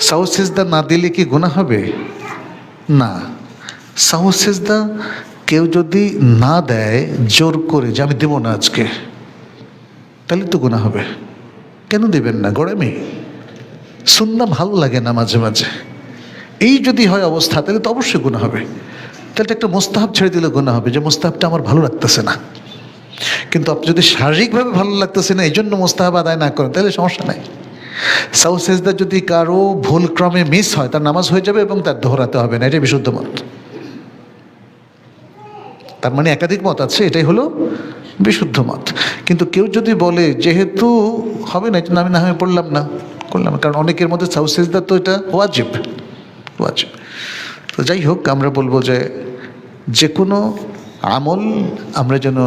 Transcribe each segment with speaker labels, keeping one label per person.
Speaker 1: সাউ না দিলে কি গুণা হবে? না। সাউ কেউ যদি না দেয়, জোর করে যে আমি দেবো না আজকে, তাহলে তো গুণা হবে। কেন দেবেন না? গরমে সুন্না ভালো লাগে না মাঝে মাঝে। এই যদি হয় অবস্থা, তাহলে তো অবশ্যই গুণা হবে। তাহলে একটা মোস্তাহাব ছেড়ে দিলে গুণা হবে, যে মোস্তাহাবটা আমার ভালো লাগতেছে না। কিন্তু আপনি যদি শারীরিকভাবে ভালো লাগতেছে না, এই জন্য মোস্তাহাব আদায় না করেন, তাহলে সমস্যা নাই। সাউ সেজদা যদি কারও ভুল ক্রমে মিস হয়, তার নামাজ হয়ে যাবে এবং তার দোহরাতে হবে না, এটাই বিশুদ্ধ মত। তার মানে একাধিক মত আছে, এটাই হলো বিশুদ্ধ মত। কিন্তু কেউ যদি বলে, যেহেতু হবে না এটা আমি না পড়লাম না। করলাম কারণ অনেকের মধ্যে সাউ সেজদা তো এটা ওয়াজিব ওয়াজিব। তো যাই হোক, আমরা বলব যে যে কোনো আমল আমরা যেন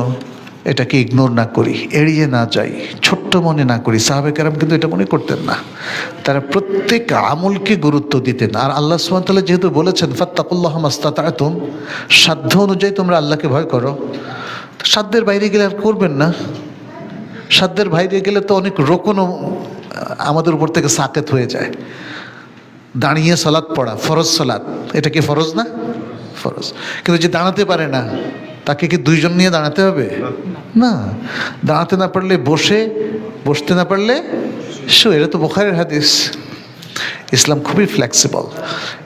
Speaker 1: এটাকে ইগনোর না করি, এড়িয়ে না যাই, ছোট্ট মনে না করি। সাহাবেকারাম কিন্তু এটা মনে করতেন না। তারা প্রত্যেক আমলকে গুরুত্ব দিতেন। আর আল্লাহ সুমতাল্লাহ যেহেতু বলেছেন, ফাত্তাকুল্লাহ মাস্তাতাতুম সাধ্য অনুযায়ী তোমরা আল্লাহকে ভয় করো। সাধ্যের বাইরে গেলে আর করবেন না। সাধ্যের বাইরে গেলে তো অনেক রোকনও আমাদের উপর থেকে সাকেত হয়ে যায়। দাঁড়িয়ে সলাৎ পড়া, ফরজ সলাৎ এটা কি ফরজ না? ফরজ। কিন্তু যে দাঁড়াতে পারে না তাকে কি দুইজন নিয়ে দাঁড়াতে হবে? না। দাঁড়াতে না পারলে বসে বসতে না পারলে শু এটা তো বোখারের হাদিস। ইসলাম খুবই ফ্লেক্সিবল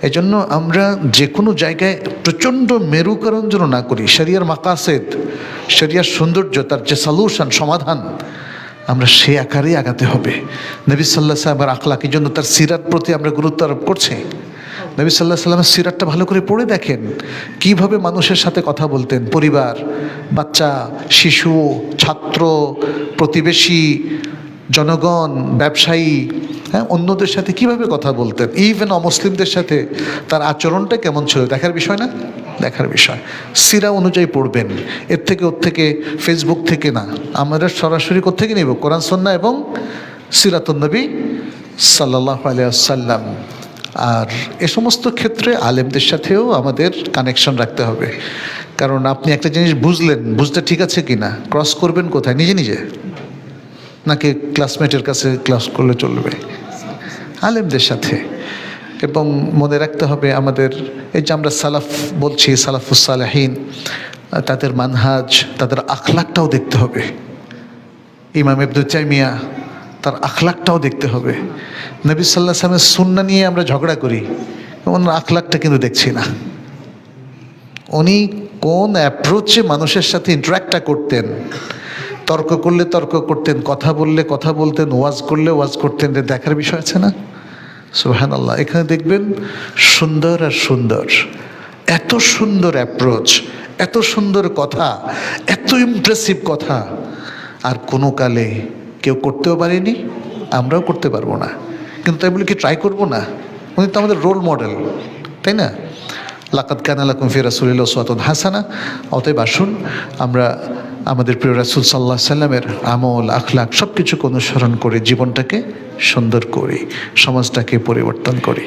Speaker 1: এই জন্য আমরা যে কোনো জায়গায় প্রচণ্ড মেরুকরণ যেন না করি শরিয়ার মাকাসেদ শরিয়ার সৌন্দর্য তার যে সলিউশন সমাধান আমরা সে আকারেই আগাতে হবে। নবী সাল্লাহ সাহেবের আখলাকের জন্য তার সিরাত প্রতি আমরা গুরুত্ব আরোপ করছি। নবী সাল্লাহ সাল্লামের সিরাতটা ভালো করে পড়ে দেখেন। কীভাবে মানুষের সাথে কথা বলতেন? পরিবার, বাচ্চা, শিশু, ছাত্র, প্রতিবেশী, জনগণ, ব্যবসায়ী হ্যাঁ অন্যদের সাথে কীভাবে কথা বলতেন? ইভেন অমুসলিমদের সাথে তার আচরণটা কেমন ছিল? দেখার বিষয় না? দেখার বিষয়। সিরা অনুযায়ী পড়বেন। এর থেকে ওর থেকে ফেসবুক থেকে না। আমরা সরাসরি কোথেকে নেব? কোরআন সন্না এবং সিরাতুন্নবী সাল্লাহ আলিয়াল্লাম আর এ সমস্ত ক্ষেত্রে আলেমদের সাথেও আমাদের কানেকশন রাখতে হবে। কারণ আপনি একটা জিনিস বুঝলেন, বুঝতে ঠিক আছে কি না ক্রস করবেন কোথায়? নিজে নিজে। নাকি ক্লাসমেটের কাছে ক্লাস করলে চলবে? আলেমদের সাথে। এবং মনে রাখতে হবে আমাদের, এই যে আমরা সালাফ বলছি, সালাফুস সালাহীন, তাদের মানহাজ, তাদের আখলাকটাও দেখতে হবে। ইমাম ইবদুল চাইমিয়া তার আখলাকটাও দেখতে হবে। নবী সাল্লাহ সালামের সুন্না নিয়ে আমরা ঝগড়া করি, ওনার আখলাকটা কিন্তু দেখছি না। উনি কোন অ্যাপ্রোচে মানুষের সাথে ইন্টারাক্টটা করতেন? তর্ক করলে তর্ক করতেন, কথা বললে কথা বলতেন, ওয়াজ করলে ওয়াজ করতেন দেখার বিষয় আছে না? সুহান আল্লাহ এখানে দেখবেন সুন্দর আর সুন্দর। এত সুন্দর অ্যাপ্রোচ এত সুন্দর কথা, এত ইমপ্রেসিভ কথা। আর কোনো কালে কেউ করতেও পারেনি, আমরাও করতে পারব না। কিন্তু তাই বলে কি ট্রাই করব না? উনি তো আমাদের রোল মডেল তাই না? লাকাত কানালা কুমফি রাসুলিল্লাহ সোয়াতন হাসানা, অতএব আসুন আমরা আমাদের প্রিয় রাসুল সাল্লাহ সাল্লামের আমল আখলাক সব কিছুকে অনুসরণ করে জীবনটাকে সুন্দর করি, সমাজটাকে পরিবর্তন করি।